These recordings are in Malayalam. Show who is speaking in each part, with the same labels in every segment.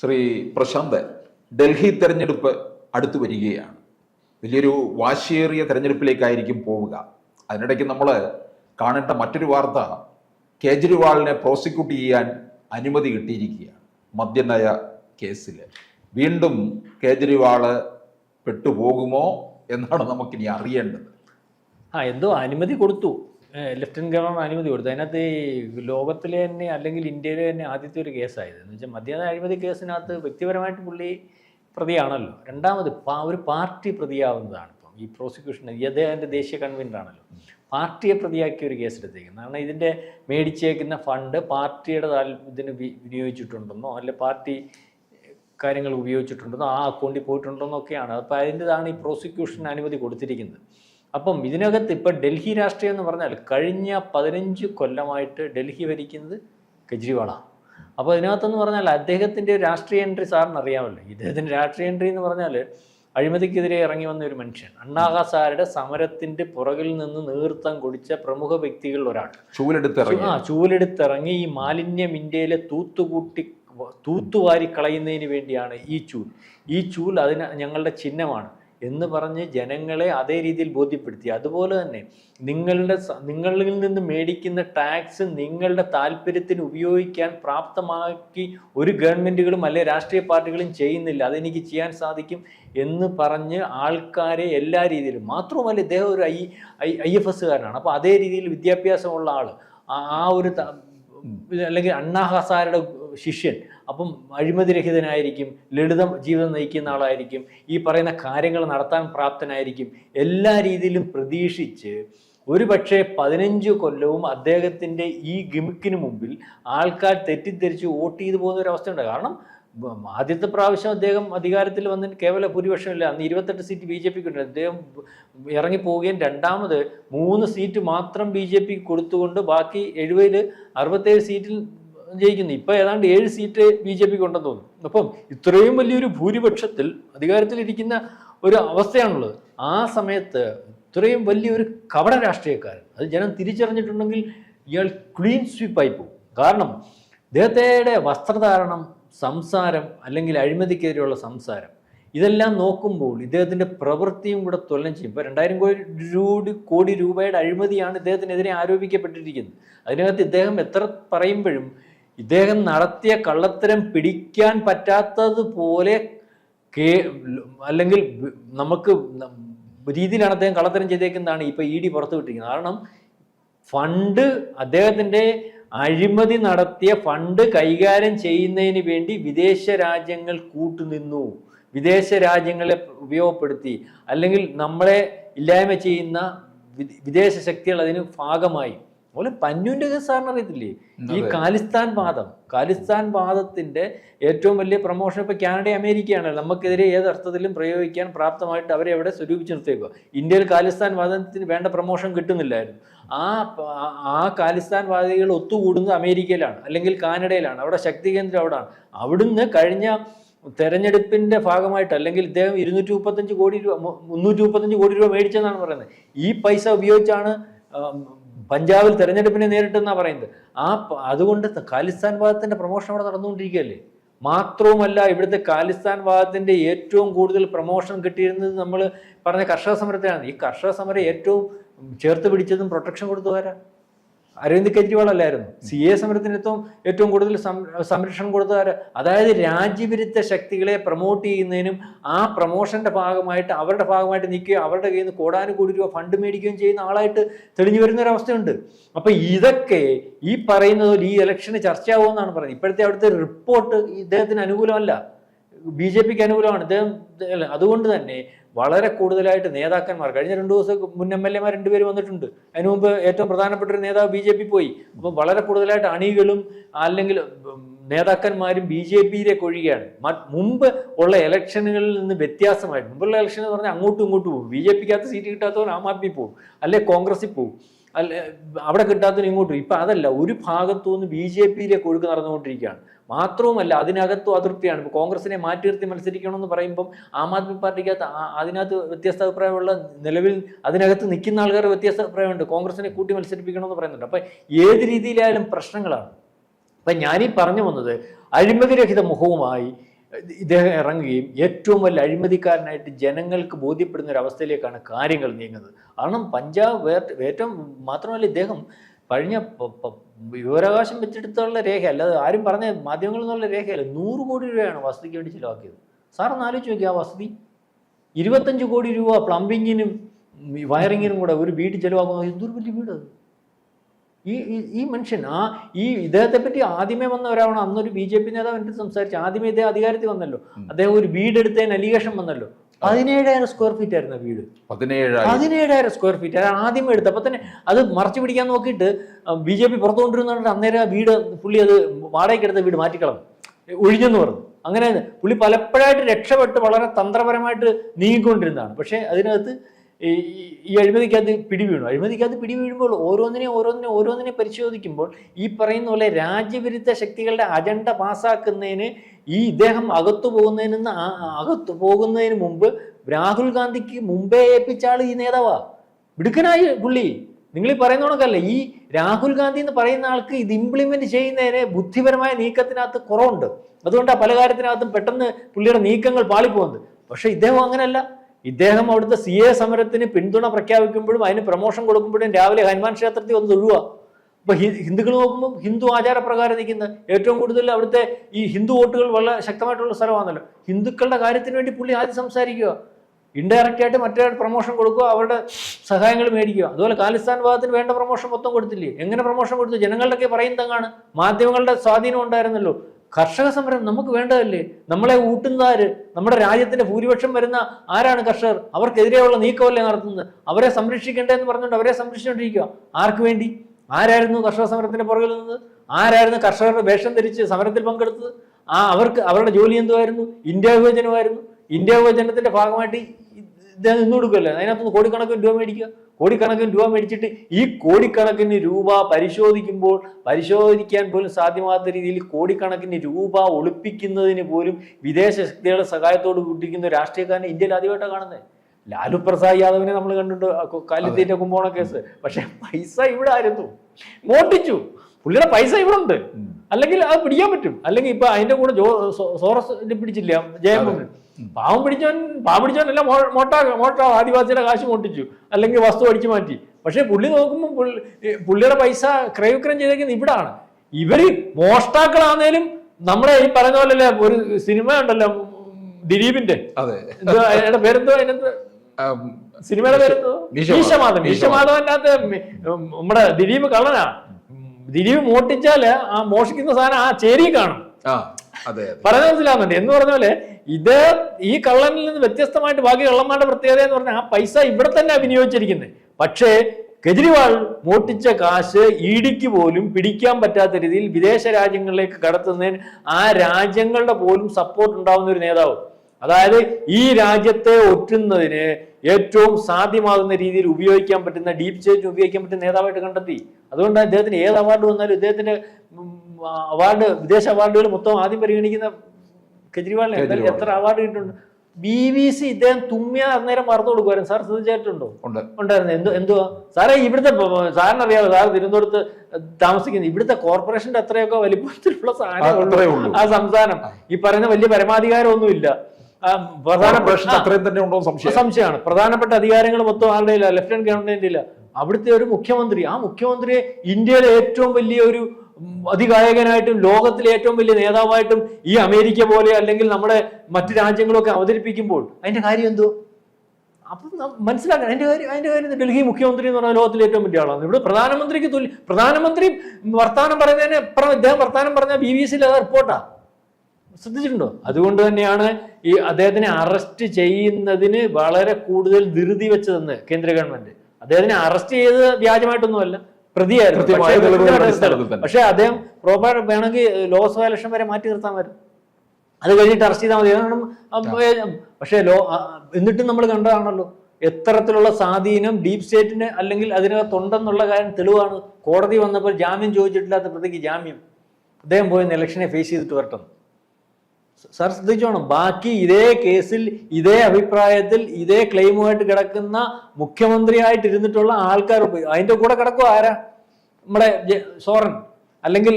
Speaker 1: ശ്രീ പ്രശാന്ത് ഡൽഹി തെരഞ്ഞെടുപ്പ് അടുത്തു വരികയാണ്. വലിയൊരു വാശിയേറിയ തെരഞ്ഞെടുപ്പിലേക്കായിരിക്കും പോവുക. അതിനിടയ്ക്ക് നമ്മൾ കാണേണ്ട മറ്റൊരു വാർത്ത കേജ്രിവാളിനെ പ്രോസിക്യൂട്ട് ചെയ്യാൻ അനുമതി കിട്ടിയിരിക്കുകയാണ് മദ്യനയ കേസിൽ വീണ്ടും കേജ്രിവാൾ പെട്ടുപോകുമോ എന്നാണ് നമുക്കിനി അറിയേണ്ടത്.
Speaker 2: ആ എന്തോ അനുമതി കൊടുത്തു. ലെഫ്റ്റനന്റ് ഗവർണർ അനുമതി കൊടുത്തു. അതിനകത്ത് ഈ ലോകത്തിലെ തന്നെ അല്ലെങ്കിൽ ഇന്ത്യയിലെ തന്നെ ആദ്യത്തെ ഒരു കേസായത്. എന്ന് വെച്ചാൽ മദ്യന അഴിമതി കേസിനകത്ത് വ്യക്തിപരമായിട്ട് പുള്ളി പ്രതിയാണല്ലോ. രണ്ടാമത് ഒരു പാർട്ടി പ്രതിയാവുന്നതാണ് ഇപ്പം ഈ പ്രോസിക്യൂഷൻ അദ്ദേഹത്തിന്റെ ദേശീയ കൺവീനർ ആണല്ലോ. പാർട്ടിയെ പ്രതിയാക്കിയ ഒരു കേസ് എടുത്തേക്കുന്നത് കാരണം ഇതിന്റെ മേടിച്ചേക്കുന്ന ഫണ്ട് പാർട്ടിയുടെ ഇതിന് വിനിയോഗിച്ചിട്ടുണ്ടെന്നോ അല്ലെ പാർട്ടി കാര്യങ്ങൾ ഉപയോഗിച്ചിട്ടുണ്ടെന്നോ ആ അക്കൗണ്ടിൽ പോയിട്ടുണ്ടെന്നോ ഒക്കെയാണ്. അപ്പോൾ അതിന്റെതാണ് ഈ പ്രോസിക്യൂഷൻ അനുമതി കൊടുത്തിരിക്കുന്നത്. അപ്പം ഇതിനകത്ത് ഇപ്പം ഡൽഹി രാഷ്ട്രീയം എന്ന് പറഞ്ഞാൽ കഴിഞ്ഞ പതിനഞ്ച് കൊല്ലമായിട്ട് ഡൽഹി ഭരിക്കുന്നത് കെജ്രിവാളാണ് അപ്പോൾ ഇതിനകത്തെന്ന് പറഞ്ഞാൽ അദ്ദേഹത്തിന്റെ രാഷ്ട്രീയ എൻട്രി സാറിന് അറിയാമല്ലോ. ഇദ്ദേഹത്തിന്റെ രാഷ്ട്രീയ എൻട്രി എന്ന് പറഞ്ഞാൽ അഴിമതിക്കെതിരെ ഇറങ്ങി വന്ന ഒരു മനുഷ്യൻ. അണ്ണാഹസാരുടെ സമരത്തിന്റെ പുറകിൽ നിന്ന് നേതൃത്വം കുടിച്ച പ്രമുഖ വ്യക്തികളിൽ ഒരാൾ.
Speaker 1: ചൂലെടുത്തിറങ്ങി.
Speaker 2: ആ ചൂലെടുത്തിറങ്ങി ഈ മാലിന്യം ഇന്ത്യയിലെ തൂത്തുകൂട്ടി തൂത്തുവാരി കളയുന്നതിന് വേണ്ടിയാണ് ഈ ചൂൽ. ഈ ചൂൽ അതിന് ഞങ്ങളുടെ ചിഹ്നമാണ്. എന്ന് പറഞ്ഞ് ജനങ്ങളെ അതേ രീതിയിൽ ബോധ്യപ്പെടുത്തി. അതുപോലെ തന്നെ നിങ്ങളുടെ നിങ്ങളിൽ നിന്ന് മേടിക്കുന്ന ടാക്സ് നിങ്ങളുടെ താല്പര്യത്തിന് ഉപയോഗിക്കാൻ പ്രാപ്തമാക്കി ഒരു ഗവൺമെന്റുകളും അല്ലെ രാഷ്ട്രീയ പാർട്ടികളും ചെയ്യുന്നില്ല. അതെനിക്ക് ചെയ്യാൻ സാധിക്കും എന്ന് പറഞ്ഞ് ആൾക്കാരെ എല്ലാ രീതിയിലും മാത്രവുമല്ല ഇദ്ദേഹം ഒരു ഐ ഐ എഫ് എസ്സുകാരനാണ് അപ്പോൾ അതേ രീതിയിൽ വിദ്യാഭ്യാസമുള്ള ആൾ ആ ഒരു അല്ലെങ്കിൽ അണ്ണാ ഹസാരുടെ ശിഷ്യൻ അപ്പം അഴിമതിരഹിതനായിരിക്കും ലളിത ജീവിതം നയിക്കുന്ന ആളായിരിക്കും ഈ പറയുന്ന കാര്യങ്ങൾ നടത്താൻ പ്രാപ്തനായിരിക്കും എല്ലാ രീതിയിലും പ്രതീക്ഷിച്ച് ഒരു പക്ഷേ പതിനഞ്ച് കൊല്ലവും അദ്ദേഹത്തിന്റെ ഈ ഗിമിക്കിന് മുമ്പിൽ ആൾക്കാർ തെറ്റിദ്ധരിച്ച് വോട്ട് ചെയ്തു പോകുന്ന ഒരു അവസ്ഥയുണ്ട് കാരണം ആദ്യത്തെ പ്രാവശ്യം അദ്ദേഹം അധികാരത്തിൽ വന്നതിന് കേവല ഭൂരിപക്ഷമില്ല അന്ന് ഇരുപത്തെട്ട് സീറ്റ് ബി ജെ പിക്ക് ഉണ്ട് അദ്ദേഹം ഇറങ്ങിപ്പോവുകയും രണ്ടാമത് മൂന്ന് സീറ്റ് മാത്രം ബി ജെ പിക്ക് കൊടുത്തുകൊണ്ട് ബാക്കി എഴുപതിൽ അറുപത്തേഴ് സീറ്റിൽ ജയിക്കുന്നു. ഇപ്പൊ ഏതാണ്ട് ഏഴ് സീറ്റ് ബി ജെ പിക്ക് ഉണ്ടെന്ന് തോന്നുന്നു. അപ്പം ഇത്രയും വലിയൊരു ഭൂരിപക്ഷത്തിൽ അധികാരത്തിലിരിക്കുന്ന ഒരു അവസ്ഥയാണുള്ളത്. ആ സമയത്ത് ഇത്രയും വലിയൊരു കപട രാഷ്ട്രീയക്കാരൻ അത് ജനം തിരിച്ചറിഞ്ഞിട്ടുണ്ടെങ്കിൽ ഇയാൾ ക്ലീൻ സ്വീപ്പായി പോകും. കാരണം ഇദ്ദേഹത്തെ വസ്ത്രധാരണം സംസാരം അല്ലെങ്കിൽ അഴിമതിക്കെതിരെയുള്ള സംസാരം ഇതെല്ലാം നോക്കുമ്പോൾ ഇദ്ദേഹത്തിന്റെ പ്രവൃത്തിയും കൂടെ തൊല്ലം ചെയ്യും. ഇപ്പോൾ രണ്ടായിരം കോടി രൂപ കോടി രൂപയുടെ അഴിമതിയാണ് ഇദ്ദേഹത്തിനെതിരെ ആരോപിക്കപ്പെട്ടിരിക്കുന്നത്. അതിനകത്ത് ഇദ്ദേഹം എത്ര പറയുമ്പോഴും ഇദ്ദേഹം നടത്തിയ കള്ളത്തരം പിടിക്കാൻ പറ്റാത്തതുപോലെ കേ അല്ലെങ്കിൽ നമുക്ക് രീതിയിലാണ് അദ്ദേഹം കള്ളത്തരം ചെയ്തേക്കുന്നതാണ് ഇപ്പോൾ ഇ ഡി പുറത്തുവിട്ടിരിക്കുന്നത് കാരണം ഫണ്ട് അദ്ദേഹത്തിന്റെ അഴിമതി നടത്തിയ ഫണ്ട് കൈകാര്യം ചെയ്യുന്നതിന് വേണ്ടി വിദേശ രാജ്യങ്ങൾ കൂട്ടുനിന്നു. വിദേശ രാജ്യങ്ങളെ ഉപയോഗപ്പെടുത്തി. അല്ലെങ്കിൽ നമ്മളെ ഇല്ലായ്മ ചെയ്യുന്ന വിദേശ ശക്തികൾ അതിന് ഭാഗമായി. അതുപോലെ പന്നുവിന്റെ കേസ് സാറിന് അറിയത്തില്ലേ? ഈ കാലിസ്ഥാൻ വാദം. കാലിസ്ഥാൻ വാദത്തിന്റെ ഏറ്റവും വലിയ പ്രൊമോഷൻ ഇപ്പൊ കാനഡ അമേരിക്കയാണ് നമുക്കെതിരെ ഏത് അർത്ഥത്തിലും പ്രയോഗിക്കാൻ പ്രാപ്തമായിട്ട് അവരെ എവിടെ സ്വരൂപിച്ച് നിർത്തിയേക്കുക ഇന്ത്യയിൽ കാലിസ്ഥാൻ വാദത്തിന് വേണ്ട പ്രൊമോഷൻ കിട്ടുന്നില്ലായിരുന്നു. ആ ആ- കാലിസ്ഥാൻ വാദികൾ ഒത്തുകൂടുന്നത് അമേരിക്കയിലാണ്. അല്ലെങ്കിൽ കാനഡയിലാണ്. അവിടെ ശക്തി കേന്ദ്രം അവിടെയാണ് അവിടുന്ന് കഴിഞ്ഞ തെരഞ്ഞെടുപ്പിന്റെ ഭാഗമായിട്ട് അല്ലെങ്കിൽ ഇദ്ദേഹം ഇരുന്നൂറ്റി മുപ്പത്തഞ്ച് കോടി രൂപ മുന്നൂറ്റി മുപ്പത്തഞ്ച് കോടി രൂപ മേടിച്ചെന്നാണ് പറയുന്നത്. ഈ പൈസ ഉപയോഗിച്ചാണ് പഞ്ചാബിൽ തെരഞ്ഞെടുപ്പിനെ നേരിട്ടെന്നാണ് പറയുന്നത്. ആ അതുകൊണ്ട് ഖാലിസ്ഥാൻ വാദത്തിന്റെ പ്രൊമോഷൻ അവിടെ നടന്നുകൊണ്ടിരിക്കുകയല്ലേ? മാത്രവുമല്ല ഇവിടുത്തെ ഖാലിസ്ഥാൻ വാദത്തിന്റെ ഏറ്റവും കൂടുതൽ പ്രൊമോഷൻ കിട്ടിയിരുന്നത് നമ്മൾ പറഞ്ഞ കർഷക സമരത്തിലാണ് ഈ കർഷക സമരം ഏറ്റവും ചേർത്ത് പിടിച്ചതും പ്രൊട്ടക്ഷൻ കൊടുത്തവരാ അരവിന്ദ് കെജ്രിവാൾ അല്ലായിരുന്നു സി എ സമരത്തിനത്വം ഏറ്റവും കൂടുതൽ സംരക്ഷണം കൊടുത്ത അതായത് രാജ്യവിരുദ്ധ ശക്തികളെ പ്രൊമോട്ട് ചെയ്യുന്നതിനും ആ പ്രൊമോഷന്റെ ഭാഗമായിട്ട് അവരുടെ ഭാഗമായിട്ട് നിൽക്കുകയും അവരുടെ കയ്യിൽ നിന്ന് കോടാനുകോടി രൂപ ഫണ്ട് മേടിക്കുകയും ചെയ്യുന്ന ആളായിട്ട് തെളിഞ്ഞു വരുന്ന ഒരു അവസ്ഥയുണ്ട്. അപ്പൊ ഇതൊക്കെ ഈ പറയുന്നത് ഈ ഇലക്ഷന് ചർച്ചയാവുമെന്നാണ് പറയുന്നത്. ഇപ്പോഴത്തെ അവിടുത്തെ റിപ്പോർട്ട് ഇദ്ദേഹത്തിന് അനുകൂലമല്ല. ബി ജെ പിക്ക് അനുകൂലമാണ്. അദ്ദേഹം അതുകൊണ്ട് തന്നെ വളരെ കൂടുതലായിട്ട് നേതാക്കന്മാർ കഴിഞ്ഞ രണ്ടു ദിവസം മുൻ എം എൽ എമാർ രണ്ടുപേര് വന്നിട്ടുണ്ട്. അതിനു മുമ്പ് ഏറ്റവും പ്രധാനപ്പെട്ട ഒരു നേതാവ് ബി ജെ പി പോയി. അപ്പം വളരെ കൂടുതലായിട്ട് അണികളും അല്ലെങ്കിൽ നേതാക്കന്മാരും ബി ജെ പിയിലേക്ക് ഒഴുകുകയാണ് മുമ്പ് ഉള്ള ഇലക്ഷനുകളിൽ നിന്ന് വ്യത്യാസമായിട്ട് മുമ്പുള്ള ഇലക്ഷൻ എന്ന് പറഞ്ഞാൽ അങ്ങോട്ടും ഇങ്ങോട്ടും പോകും. ബി ജെ പിക്കകത്ത് സീറ്റ് കിട്ടാത്തവർ ആം ആദ്മി പോകും അല്ലെ കോൺഗ്രസിൽ പോകും അല്ല അവിടെ കിട്ടാത്തതിന് ഇങ്ങോട്ടും. ഇപ്പം അതല്ല ഒരു ഭാഗത്തു നിന്ന് ബി ജെ പിയിലേക്ക് ഒഴുക്ക് നടന്നുകൊണ്ടിരിക്കുകയാണ്. മാത്രവുമല്ല അതിനകത്തും അതൃപ്തിയാണ് ഇപ്പോൾ കോൺഗ്രസിനെ മാറ്റി നിർത്തി മത്സരിക്കണമെന്ന് പറയുമ്പം ആം ആദ്മി പാർട്ടിക്കകത്ത് അതിനകത്ത് വ്യത്യസ്ത അഭിപ്രായമുള്ള നിലവിൽ അതിനകത്ത് നിൽക്കുന്ന ആൾക്കാർ വ്യത്യസ്ത അഭിപ്രായമുണ്ട്. കോൺഗ്രസിനെ കൂട്ടി മത്സരിപ്പിക്കണമെന്ന് പറയുന്നുണ്ട്. അപ്പം ഏത് രീതിയിലായാലും പ്രശ്നങ്ങളാണ്. അപ്പം ഞാനീ പറഞ്ഞു വന്നത് അഴിമതിരഹിത മുഖവുമായി ഇദ്ദേഹം ഇറങ്ങുകയും ഏറ്റവും വലിയ അഴിമതിക്കാരനായിട്ട് ജനങ്ങൾക്ക് ബോധ്യപ്പെടുന്ന ഒരു അവസ്ഥയിലേക്കാണ് കാര്യങ്ങൾ നീങ്ങുന്നത്. കാരണം പഞ്ചാബ് ഏറ്റവും മാത്രമല്ല ഇദ്ദേഹം കഴിഞ്ഞ വിവരാവകാശം വെച്ചെടുത്തുള്ള രേഖ അല്ലാതെ ആരും പറഞ്ഞ മാധ്യമങ്ങളിൽ നിന്നുള്ള രേഖയല്ല നൂറ് കോടി രൂപയാണ് വസതിക്ക് വേണ്ടി ചിലവാക്കിയത്. സാർ ഒന്ന് ആലോചിച്ച് നോക്കി ആ വസതി. ഇരുപത്തഞ്ച് കോടി രൂപ പ്ലംബിങ്ങിനും വയറിങ്ങിനും കൂടെ ഒരു വീട് ചിലവാക്കുന്നത് എന്തൊരു വലിയ വീട് ഈ ഈ- മനുഷ്യൻ ആ ഈ ഇദ്ദേഹത്തെ പറ്റി ആദ്യമേ വന്ന ഒരാളാണ്. അന്നൊരു ബി ജെ പി നേതാവ് എന്റെ സംസാരിച്ചു ആദ്യമേ ഇദ്ദേഹം അധികാരത്തിൽ വന്നല്ലോ. അദ്ദേഹം ഒരു വീട് എടുത്തതിന് അലിഗേഷൻ വന്നല്ലോ പതിനേഴായിരം സ്ക്വയർ ഫീറ്റ് ആയിരുന്നു വീട്.
Speaker 1: പതിനേഴായിരം.
Speaker 2: സ്ക്വയർ ഫീറ്റ് അതാണ് ആദ്യമേ എടുത്തത് അപ്പൊ തന്നെ അത് മറച്ചു പിടിക്കാൻ നോക്കിയിട്ട് ബി ജെ പി പുറത്തു അന്നേരം ആ വീട് പുള്ളി അത് വാടകയ്ക്ക് എടുത്ത വീട് മാറ്റിക്കളഞ്ഞു. ഒഴിഞ്ഞെന്ന് പറഞ്ഞു. അങ്ങനെ പുള്ളി പലപ്പോഴായിട്ട് രക്ഷപ്പെട്ട് വളരെ തന്ത്രപരമായിട്ട് നീങ്ങിക്കൊണ്ടിരുന്നതാണ്. പക്ഷേ അതിനകത്ത് ഈ അഴിമതിക്കകത്ത് പിടി വീണു. അഴിമതിക്കകത്ത് പിടി വീഴുമ്പോൾ ഓരോന്നിനെ ഓരോന്നിനെ ഓരോന്നിനെ പരിശോധിക്കുമ്പോൾ ഈ പറയുന്ന പോലെ രാജ്യവിരുദ്ധ ശക്തികളുടെ അജണ്ട പാസ്സാക്കുന്നതിന് ഈ ഇദ്ദേഹം അകത്തു പോകുന്നതിന് അകത്തു പോകുന്നതിന് മുമ്പ് രാഹുൽ ഗാന്ധിക്ക് മുമ്പേ ഏൽപ്പിച്ച ആൾ ഈ നേതാവാ. മിടുക്കനായി പുള്ളി. നിങ്ങൾ ഈ പറയുന്ന കണക്കല്ല. ഈ രാഹുൽ ഗാന്ധി എന്ന് പറയുന്ന ആൾക്ക് ഇത് ഇംപ്ലിമെന്റ് ചെയ്യുന്നതിന് ബുദ്ധിപരമായ നീക്കത്തിനകത്ത് കുറവുണ്ട്. അതുകൊണ്ടാണ് പല കാര്യത്തിനകത്തും പെട്ടെന്ന് പുള്ളിയുടെ നീക്കങ്ങൾ പാളിപ്പോകുന്നത്. പക്ഷെ ഇദ്ദേഹം അങ്ങനെയല്ല ഇദ്ദേഹം അവിടുത്തെ സി എ സമരത്തിന് പിന്തുണ പ്രഖ്യാപിക്കുമ്പോഴും അതിന് പ്രമോഷൻ കൊടുക്കുമ്പോഴും രാവിലെ ഹനുമാൻ ക്ഷേത്രത്തിൽ വന്ന് തൊഴുക അപ്പൊ ഹിന്ദുക്കൾ നോക്കുമ്പോൾ ഹിന്ദു ആചാരപ്രകാരം നിൽക്കുന്ന ഏറ്റവും കൂടുതൽ അവിടുത്തെ ഈ ഹിന്ദു വോട്ടുകൾ വളരെ ശക്തമായിട്ടുള്ള സ്ഥലമാണല്ലോ. ഹിന്ദുക്കളുടെ കാര്യത്തിന് വേണ്ടി പുള്ളി ആദ്യം സംസാരിക്കുക. ഇൻഡയറക്റ്റ് ആയിട്ട് മറ്റേ പ്രൊമോഷൻ കൊടുക്കുക അവരുടെ സഹായങ്ങൾ മേടിക്കുക. അതുപോലെ ഖാലിസ്ഥാൻ ഭാഗത്തിന് വേണ്ട പ്രൊമോഷൻ മൊത്തം കൊടുത്തില്ലേ? എങ്ങനെ പ്രൊമോഷൻ കൊടുത്തു? ജനങ്ങളുടെയൊക്കെ പറയുന്നതാണ് മാധ്യമങ്ങളുടെ സ്വാധീനം ഉണ്ടായിരുന്നല്ലോ. കർഷക സമരം നമുക്ക് വേണ്ടതല്ലേ? നമ്മളെ ഊട്ടുന്നതാര്? നമ്മുടെ രാജ്യത്തിന്റെ ഭൂരിപക്ഷം വരുന്ന ആരാണ് കർഷകർ? അവർക്കെതിരെയുള്ള നീക്കമല്ലേ നടത്തുന്നത്? അവരെ സംരക്ഷിക്കേണ്ടതെന്ന് പറഞ്ഞുകൊണ്ട് അവരെ സംരക്ഷിച്ചുകൊണ്ടിരിക്കുക ആർക്ക് വേണ്ടി? ആരായിരുന്നു കർഷക സമരത്തിന്റെ പുറകിൽ നിന്നത്? ആരായിരുന്നു കർഷകരുടെ വേഷം ധരിച്ച് സമരത്തിൽ പങ്കെടുത്തത്? ആ അവർക്ക് അവരുടെ ജോലി എന്തുമായിരുന്നു ഇന്ത്യ വിഭജനമായിരുന്നു. ഇന്ത്യ വിഭജനത്തിന്റെ ഭാഗമായിട്ട് ഇദ്ദേഹം നിന്ന് കൊടുക്കുമല്ലേ അതിനകത്തുനിന്ന് കോടിക്കണക്കിന് രൂപ മേടിക്കുക. കോടിക്കണക്കിന് രൂപ മേടിച്ചിട്ട് ഈ കോടിക്കണക്കിന് രൂപ പരിശോധിക്കുമ്പോൾ പരിശോധിക്കാൻ പോലും സാധ്യമാകാത്ത രീതിയിൽ കോടിക്കണക്കിന് രൂപ ഒളിപ്പിക്കുന്നതിന് പോലും വിദേശ ശക്തികളുടെ സഹായത്തോട് കൂട്ടിക്കുന്ന രാഷ്ട്രീയക്കാരനെ ഇന്ത്യയിൽ ആദ്യമായിട്ടാണ് കാണുന്നത്. ലാലു പ്രസാദ് യാദവിനെ നമ്മൾ കണ്ടിട്ടുണ്ട് കാലിത്തീറ്റ കുമ്പോണ കേസ്. പക്ഷെ പൈസ ഇവിടെ ആയിരുന്നു. മോട്ടിച്ചു പുള്ളിയുടെ പൈസ ഇവിടെ ഉണ്ട്. അല്ലെങ്കിൽ അത് പിടിക്കാൻ പറ്റും. അല്ലെങ്കിൽ ഇപ്പൊ അതിന്റെ കൂടെ ജോ സോറസ് പിടിച്ചില്ല ജയമോഹൻ പാവം പിടിച്ചവൻ പാവം പിടിച്ചവനല്ല മോട്ട മോട്ട ആദിവാസിയുടെ കാശ് മോട്ടിച്ചു അല്ലെങ്കിൽ വസ്തു അടിച്ചു മാറ്റി. പക്ഷേ പുള്ളി നോക്കുമ്പോൾ പുള്ളിയുടെ പൈസ ക്രയവിക്രയം ചെയ്തേക്കുന്നത് ഇവിടാണ്. ഇവർ മോഷ്ടാക്കളാണേലും നമ്മളെ ഈ പറയുന്ന പോലെ ഒരു സിനിമ ഉണ്ടല്ലോ ദിലീപിന്റെ.
Speaker 1: അതെ.
Speaker 2: പേരെന്തോ
Speaker 1: അതിനെന്ത്
Speaker 2: സിനിമയുടെ പേരെന്തോ
Speaker 1: മീശമാധവൻ.
Speaker 2: മീശമാധവന്റെ അകത്ത് നമ്മുടെ ദിലീപ് കള്ളനാ. ദിലീപ് മോട്ടിച്ചാൽ ആ മോഷിക്കുന്ന സാധനം ആ ചേരി കാണും. പറയുന്നത് മനസ്സിലാവുന്നുണ്ട്. എന്ന് പറഞ്ഞ പോലെ ഇത് ഈ കള്ളനിൽ നിന്ന് വ്യത്യസ്തമായിട്ട് ബാക്കി കള്ളന്മാരുടെ പ്രത്യേകത എന്ന് പറഞ്ഞാൽ ആ പൈസ ഇവിടെ തന്നെ വിനിയോഗിച്ചിരിക്കുന്നത് പക്ഷേ കെജ്രിവാൾ മോട്ടിച്ച കാശ് ഇടിക്ക് പോലും പിടിക്കാൻ പറ്റാത്ത രീതിയിൽ വിദേശ രാജ്യങ്ങളിലേക്ക് കടത്തുന്നതിന് ആ രാജ്യങ്ങളുടെ പോലും സപ്പോർട്ട് ഉണ്ടാവുന്ന ഒരു നേതാവ്. അതായത് ഈ രാജ്യത്തെ ഒറ്റുന്നതിന് ഏറ്റവും സാധ്യമാകുന്ന രീതിയിൽ ഉപയോഗിക്കാൻ പറ്റുന്ന ഡീപ് സ്റ്റേറ്റ് ഉപയോഗിക്കാൻ പറ്റുന്ന നേതാവായിട്ട് കണ്ടെത്തി. അതുകൊണ്ട് അദ്ദേഹത്തിന് ഏത് അവാർഡ് വന്നാലും അദ്ദേഹത്തിന്റെ അവാർഡ് വിദേശ അവാർഡുകൾ മൊത്തം ആദ്യം പരിഗണിക്കുന്ന കെജ്രിവാളിനെ. എത്ര അവാർഡ് കിട്ടുന്നുണ്ട് ബി ബി സി ഇദ്ദേഹം തുമ്മിയ അന്നേരം മറന്നു കൊടുക്കുമായിരുന്നു. സാർ ശ്രദ്ധിച്ചിട്ടുണ്ടോ? ഉണ്ടായിരുന്നു. എന്തോ എന്തുവാ? സാറേ ഇവിടുത്തെ സാറിന് അറിയാമോ സാർ തിരുവനന്തപുരത്ത് താമസിക്കുന്നത് ഇവിടുത്തെ കോർപ്പറേഷന്റെ അത്രയൊക്കെ വലിപ്പത്തിലുള്ള സാധനം. ആ സംസ്ഥാനം ഈ പറയുന്ന വലിയ പരമാധികാരമൊന്നുമില്ല. പ്രധാന
Speaker 1: പ്രശ്നം അത്രയും തന്നെ ഉണ്ടോ സംശയം.
Speaker 2: സംശയമാണ്. പ്രധാനപ്പെട്ട അധികാരങ്ങൾ മൊത്തം ആരുടെ ഇല്ല ലെഫ്റ്റനന്റ് ഗവൺമെന്റിന്റെ ഇല്ല അവിടുത്തെ ഒരു മുഖ്യമന്ത്രി ആ മുഖ്യമന്ത്രിയെ ഇന്ത്യയിലെ ഏറ്റവും വലിയ ഒരു അതികായകനായിട്ടും ലോകത്തിലെ ഏറ്റവും വലിയ നേതാവായിട്ടും ഈ അമേരിക്ക പോലെ അല്ലെങ്കിൽ നമ്മുടെ മറ്റു രാജ്യങ്ങളൊക്കെ അവതരിപ്പിക്കുമ്പോൾ അതിന്റെ കാര്യം എന്തോ? അപ്പം മനസ്സിലാക്കണം. അതിന്റെ കാര്യം അതിന്റെ കാര്യം? ഡൽഹി മുഖ്യമന്ത്രി എന്ന് പറഞ്ഞാൽ ലോകത്തിലെ ഏറ്റവും വലിയ ആളാണ്. ഇവിടെ പ്രധാനമന്ത്രിക്ക് തുല്യ പ്രധാനമന്ത്രി വർത്താനം പറയുന്നതിന് അപ്പുറം ഇദ്ദേഹം വർത്താനം പറഞ്ഞ ബി ബി സിയിൽ അത് റിപ്പോർട്ടാ. ശ്രദ്ധിച്ചിട്ടുണ്ടോ? അതുകൊണ്ട് തന്നെയാണ് ഈ അദ്ദേഹത്തിനെ അറസ്റ്റ് ചെയ്യുന്നതിന് വളരെ കൂടുതൽ ധൃതി വെച്ചതെന്ന് കേന്ദ്ര ഗവൺമെന്റ്. അദ്ദേഹത്തിനെ അറസ്റ്റ് ചെയ്തത് വ്യാജമായിട്ടൊന്നുമല്ല. പ്രതിയായിരുന്നു. പക്ഷേ അദ്ദേഹം പ്രോപ്പർ വേണമെങ്കിൽ ലോസ് ഇലക്ഷൻ വരെ മാറ്റി നിർത്താൻ വരും. അത് കഴിഞ്ഞിട്ട് അറസ്റ്റ് ചെയ്താൽ മതി. കാരണം പക്ഷേ ലോ എന്നിട്ടും നമ്മൾ കണ്ടതാണല്ലോ. എത്തരത്തിലുള്ള സ്വാധീനം ഡീപ് സ്റ്റേറ്റിന് അല്ലെങ്കിൽ അതിനകത്തുണ്ടെന്നുള്ള കാര്യം തെളിവാണ്. കോടതി വന്നപ്പോൾ ജാമ്യം ചോദിച്ചിട്ടില്ലാത്ത പ്രതിക്ക് ജാമ്യം. അദ്ദേഹം പോയി ഇലക്ഷനെ ഫേസ് ചെയ്തിട്ട് വരട്ടെ സാർ ശ്രദ്ധിച്ചോണം. ബാക്കി ഇതേ കേസിൽ ഇതേ അഭിപ്രായത്തിൽ ഇതേ ക്ലെയിമുമായിട്ട് കിടക്കുന്ന മുഖ്യമന്ത്രിയായിട്ട് ഇരുന്നിട്ടുള്ള ആൾക്കാർ അതിന്റെ കൂടെ കിടക്കുക ആരാ? നമ്മുടെ സോറൻ. അല്ലെങ്കിൽ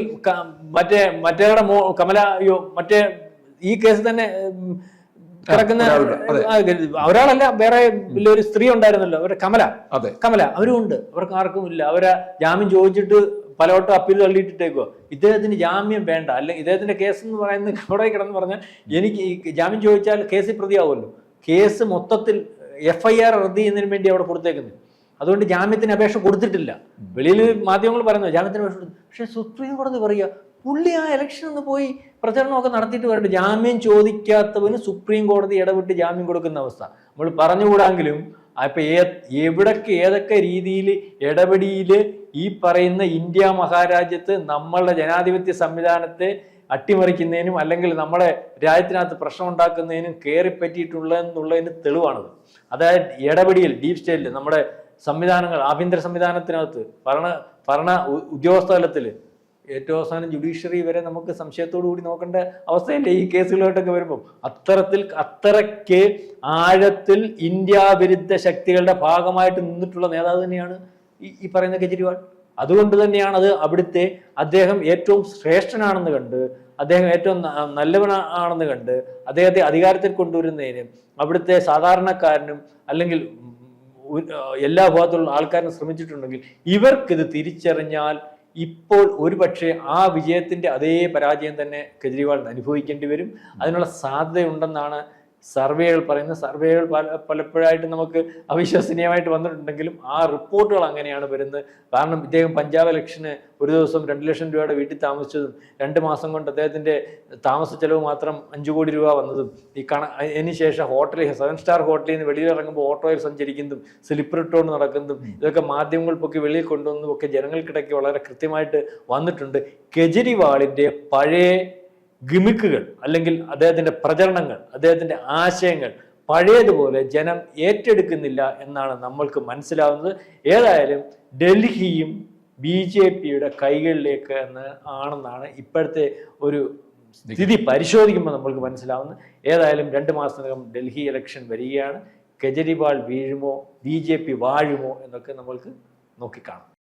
Speaker 2: മറ്റേ മറ്റേടെ മോ കമല അയ്യോ മറ്റേ ഈ കേസ് തന്നെ കിടക്കുന്ന ഒരാളല്ല വേറെ വലിയൊരു സ്ത്രീ ഉണ്ടായിരുന്നല്ലോ. അവരുടെ കമല.
Speaker 1: അതെ.
Speaker 2: കമല അവരും ഉണ്ട്. അവർക്ക് ആർക്കും ഇല്ല. അവരെ ജാമ്യം ചോദിച്ചിട്ട് പലവട്ടം അപ്പീൽ തള്ളിയിട്ടിട്ടേക്കോ ഇദ്ദേഹത്തിന് ജാമ്യം വേണ്ട. അല്ലെങ്കിൽ ഇദ്ദേഹത്തിന്റെ കേസ് എന്ന് പറയുന്നത് കോടതി കിടന്ന് പറഞ്ഞാൽ എനിക്ക് ജാമ്യം ചോദിച്ചാൽ കേസിൽ പ്രതിയാവുമല്ലോ. കേസ് മൊത്തത്തിൽ എഫ് ഐ ആർ റദ്ദ് ചെയ്യുന്നതിന് വേണ്ടി അവിടെ കൊടുത്തേക്കുന്നത്. അതുകൊണ്ട് ജാമ്യത്തിന് അപേക്ഷ കൊടുത്തിട്ടില്ല. വെളിയിൽ മാധ്യമങ്ങൾ പറയുന്നു ജാമ്യത്തിന് അപേക്ഷ പക്ഷേ സുപ്രീം കോടതി പറയുക പുള്ളി ആ ഇലക്ഷൻ ഒന്ന് പോയി പ്രചരണമൊക്കെ നടത്തിയിട്ട് വരട്ടെ. ജാമ്യം ചോദിക്കാത്തവന് സുപ്രീം കോടതി ഇടപെട്ട് ജാമ്യം കൊടുക്കുന്ന അവസ്ഥ. നമ്മൾ പറഞ്ഞുകൂടാങ്കിലും അപ്പൊ ഏ- എവിടൊക്കെ ഏതൊക്കെ രീതിയിൽ ഇടപെടിയിൽ ഈ പറയുന്ന ഇന്ത്യ മഹാരാജ്യത്ത് നമ്മളുടെ ജനാധിപത്യ സംവിധാനത്തെ അട്ടിമറിക്കുന്നതിനും അല്ലെങ്കിൽ നമ്മുടെ രാജ്യത്തിനകത്ത് പ്രശ്നം ഉണ്ടാക്കുന്നതിനും കയറിപ്പറ്റിയിട്ടുള്ളതെന്നുള്ളതിന് തെളിവാണത്. അതായത് ഇടപെടിയിൽ ഡീപ് സ്റ്റേറ്റിൽ നമ്മുടെ സംവിധാനങ്ങൾ ആഭ്യന്തര സംവിധാനത്തിനകത്ത് ഭരണ ഭരണ ഉദ്യോഗസ്ഥ തലത്തിൽ ഏറ്റവും അവസാനം ജുഡീഷ്യറി വരെ നമുക്ക് സംശയത്തോടു കൂടി നോക്കേണ്ട അവസ്ഥയല്ലേ ഈ കേസുകളായിട്ടൊക്കെ വരുമ്പോൾ അത്തരത്തിൽ അത്രയ്ക്ക് ആഴത്തിൽ ഇന്ത്യ വിരുദ്ധ ശക്തികളുടെ ഭാഗമായിട്ട് നിന്നിട്ടുള്ള നേതാവ് തന്നെയാണ് ഈ പറയുന്ന കെജ്രിവാൾ. അതുകൊണ്ട് തന്നെയാണ് അത് അവിടുത്തെ അദ്ദേഹം ഏറ്റവും ശ്രേഷ്ഠനാണെന്ന് കണ്ട് അദ്ദേഹം ഏറ്റവും നല്ലവനാണെന്ന് കണ്ട് അദ്ദേഹത്തെ അധികാരത്തിൽ കൊണ്ടുവരുന്നതിനും അവിടുത്തെ സാധാരണക്കാരനും അല്ലെങ്കിൽ എല്ലാ ഭാഗത്തുള്ള ആൾക്കാരും ശ്രമിച്ചിട്ടുണ്ടെങ്കിൽ ഇവർക്കിത് തിരിച്ചറിഞ്ഞാൽ ഇപ്പോൾ ഒരുപക്ഷെ ആ വിജയത്തിന്റെ അതേ പരാജയം തന്നെ കെജ്രിവാൾ അനുഭവിക്കേണ്ടി വരും. അതിനുള്ള സാധ്യതയുണ്ടെന്നാണ് സർവേകൾ പറയുന്ന സർവേകൾ പല പലപ്പോഴായിട്ട് നമുക്ക് അവിശ്വസനീയമായിട്ട് വന്നിട്ടുണ്ടെങ്കിലും ആ റിപ്പോർട്ടുകൾ അങ്ങനെയാണ് വരുന്നത്. കാരണം ഇദ്ദേഹം പഞ്ചാബ് ഇലക്ഷന് ഒരു ദിവസം രണ്ട് ലക്ഷം രൂപയുടെ വീട്ടിൽ താമസിച്ചതും രണ്ട് മാസം കൊണ്ട് അദ്ദേഹത്തിന്റെ താമസ ചെലവ് മാത്രം അഞ്ചു കോടി രൂപ വന്നതും ഈ കണ അതിന് ശേഷം ഹോട്ടലിൽ സെവൻ സ്റ്റാർ ഹോട്ടലിൽ നിന്ന് വെളിയിൽ ഇറങ്ങുമ്പോൾ ഓട്ടോയിൽ സഞ്ചരിക്കുന്നതും സ്ലിപ്പർ ഇട്ടുകൊണ്ട് നടക്കുന്നതും ഇതൊക്കെ മാധ്യമങ്ങൾ പൊക്കി വെളിയിൽ കൊണ്ടുവന്നതും ഒക്കെ ജനങ്ങൾക്കിടയ്ക്ക് വളരെ കൃത്യമായിട്ട് വന്നിട്ടുണ്ട്. കെജ്രിവാളിന്റെ പഴയ ഗിമിക്കുകൾ അല്ലെങ്കിൽ അദ്ദേഹത്തിന്റെ പ്രചരണങ്ങൾ അദ്ദേഹത്തിന്റെ ആശയങ്ങൾ പഴയതുപോലെ ജനം ഏറ്റെടുക്കുന്നില്ല എന്നാണ് നമ്മൾക്ക് മനസ്സിലാവുന്നത്. ഏതായാലും ഡൽഹിയും ബി ജെ പിയുടെ കൈകളിലേക്ക് എന്ന് ആണെന്നാണ് ഇപ്പോഴത്തെ ഒരു സ്ഥിതി പരിശോധിക്കുമ്പോൾ നമ്മൾക്ക് മനസ്സിലാവുന്നത്. ഏതായാലും രണ്ട് മാസത്തിനകം ഡൽഹി ഇലക്ഷൻ വരികയാണ്. കെജ്രിവാൾ വീഴുമോ? ബി ജെ പി വാഴുമോ? എന്നൊക്കെ നമ്മൾക്ക് നോക്കിക്കാണാം.